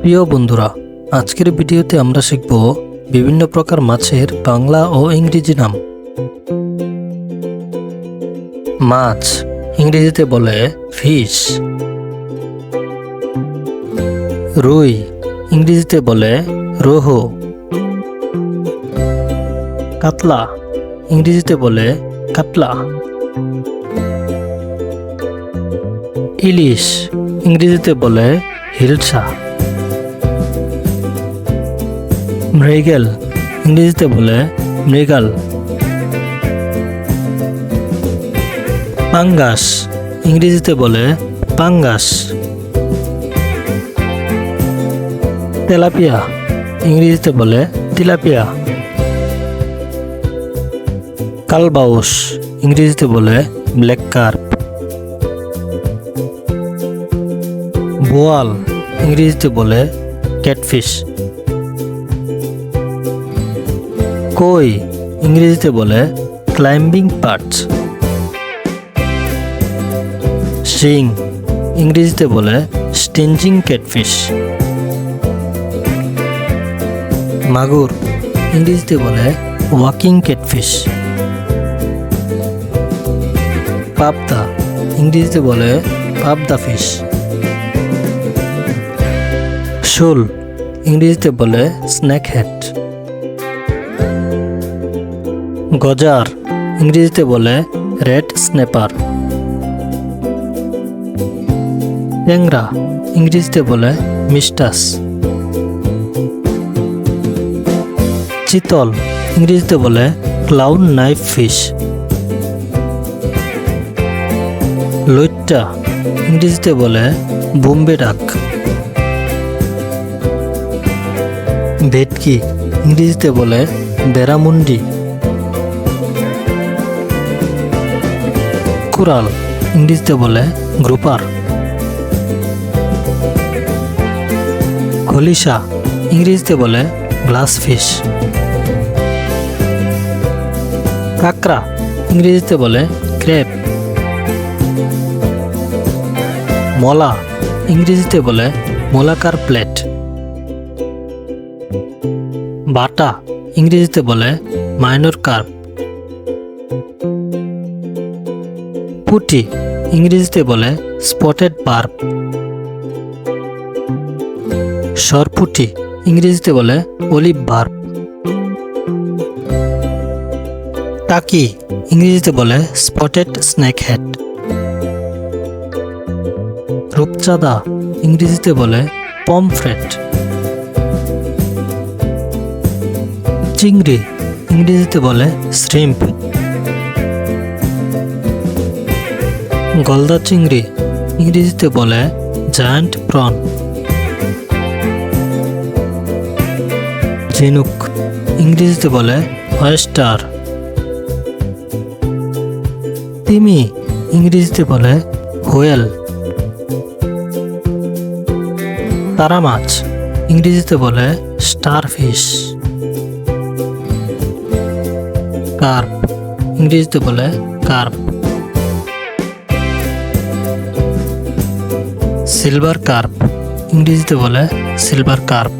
প্রিয় বন্ধুরা, আজকের ভিডিওতে আমরা শিখব বিভিন্ন প্রকার মাছের বাংলা ও ইংরেজি নাম। মাছ ইংরেজিতে বলে ফিশ। রুই ইংরেজিতে বলে রোহো। কাতলা ইংরেজিতে বলে কাতলা। ইলিশ ইংরেজিতে বলে হিলসা মৃগেল, ইংরেজিতে বলে মৃগাল। পাঙ্গাস, ইংরেজিতে বলে পাঙ্গাস। তেলাপিয়া, ইংরেজিতে বলে তিলাপিয়া। কালবাউস, ইংরেজিতে বলে ব্ল্যাক কার্প। বোয়াল, ইংরেজিতে বলে ক্যাটফিশ। কই? ইংরেজিতে বলে ক্লাইম্বিং পার্টস শিং, ইংরেজিতে বলে স্টেঞ্জিং ক্যাটফিশ মাগুর, ইংরেজিতে বলে ওয়াকিং ক্যাটফিশ পাবদা, ইংরেজিতে বলে পাবদা ফিশ শোল, ইংরেজিতে বলে স্ন্যাক হ্যাট গজার, ইংরেজিতে বলে রেড স্নেপার। ট্যাংরা, ইংরেজিতে বলে মিস্টাস। চিতল, ইংরেজিতে বলে ক্লাউন নাইফ ফিশ। লইট্টা, ইংরেজিতে বলে বোম্বে ডাক। ভেটকি, ইংরেজিতে বলে বেরামুন্ডি কুরাল ইংরেজিতে বলে গ্রুপার। খলিশা ইংরেজিতে বলে গ্লাস ফিশ। কাকড়া ইংরেজিতে বলে ক্রেপ। মলা ইংরেজিতে বলে মোলাকার প্লেট। বাটা ইংরেজিতে বলে মাইনর কার্প। পুটি ইংরেজিতে বলে স্পটেড বার্ব সরপুটি ইংরেজিতে বলে অলিভ বার্ব টাকি ইংরেজিতে বলে স্পটেড স্নেক হেড রূপচাঁদা ইংরেজিতে বলে পমফ্রেট চিংড়ি ইংরেজিতে বলে শ্রিম্প গলদা চিংড়ি ইংরেজিতে বলে জায়ান্ট প্রন ঝিনুক ইংরেজিতে বলে ওয়েস্টার তিমি ইংরেজিতে বলে হোয়েল তারা মাছ ইংরেজিতে বলে স্টার স্টারফিশ কার্প ইংরেজিতে বলে কার্প সিলভার কার্প ইংরেজিতে বলে সিলভার কার্প